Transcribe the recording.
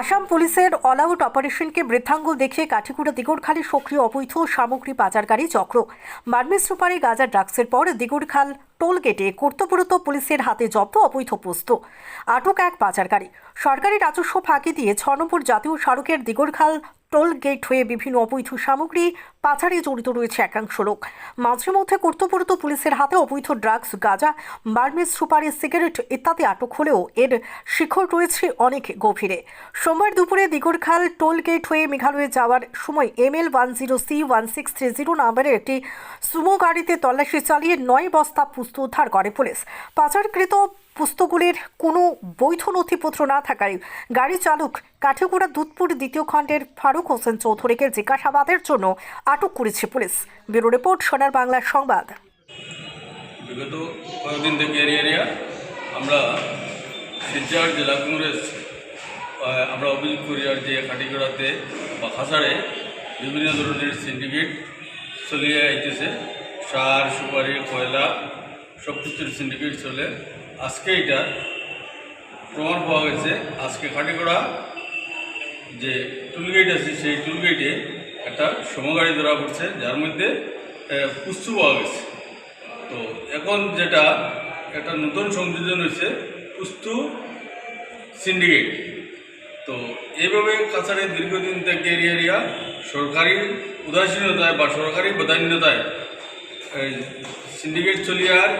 আসাম পুলিশের all out অপারেশনকে বৃদ্ধাঙ্গুল দেখিয়ে কাঠিগুড়া দিগড়খালে সক্রিয় অবৈধ সামগ্রী পাচারকারী চক্র। বার্মিস সুপারি গাজা ড্রাগসের পর দিগড়খাল টোল গেটে কর্তব্যরত পুলিশের হাতে জব্দ অবৈধ পোস্ত। আটক এক পাচারকারী সরকারি রাজস্ব ফাঁকি দিয়ে ছ জাতীয় সড়কের দিগড়খাল টোল গেট হয়ে বিভিন্ন অবৈধ সামগ্রী পাচারে জড়িত রয়েছে একাংশ লোক। মাঝে মধ্যে কর্তব্যরত পুলিশের হাতে অবৈধ ড্রাগস, গাঁজা বার্মিস সুপারি, সিগারেট ইত্যাদি আটক হলেও এর শিখর রয়েছে অনেক গভীরে। সোমবার দুপুরে দিগরখাল টোল গেট হয়ে মেঘালয়ে যাওয়ার সময় M L one zero C one six three zero নাম্বারের একটি সুমো গাড়িতে তল্লাশি চালিয়ে নয় বস্তা পুস্ত উদ্ধার করে পুলিশ। পাচারকৃত পুস্তকগুলির কোনো বৈধ নথিপত্র না থাকায় গাড়ি চালক কাঠিগুড়া দুধপুর দ্বিতীয় খণ্ডের ফারুক হোসেন চৌধুরীকে জিজ্ঞাসাবাদের জন্য আটক করেছে পুলিশ। ব্যুরো রিপোর্ট, সোনার বাংলা সংবাদ। বিগত কয়েকদিন থেকে এরিয়া আমরা শিলচর জেলা কংগ্রেস আমরা অভিযোগ করি আর যে খাটিগড়াতে বা খাসাড়ে বিভিন্ন ধরনের সিন্ডিকেট চলিয়ে আইতেছে। সার, সুপারি, কয়লা সব কিছুর সিন্ডিকেট চলে। আজকে এটা প্রমাণ পাওয়া গেছে। আজকে খাটিগড়া যে টুলগেট আছে, সেই টুলগেটে একটা সমগাড়ি ধরা পড়ছে, যার মধ্যে পুস্তু পাওয়া গেছে। তো এখন যেটা একটা নতুন সংযোজন হয়েছে পুস্তু সিন্ডিকেট তো এইভাবে কাছাড়ে দীর্ঘদিন থেকে এরিয়া সরকারি উদাসীনতায় বা সরকারি প্রাধান্যতায় সিন্ডিকেট চলিয়ার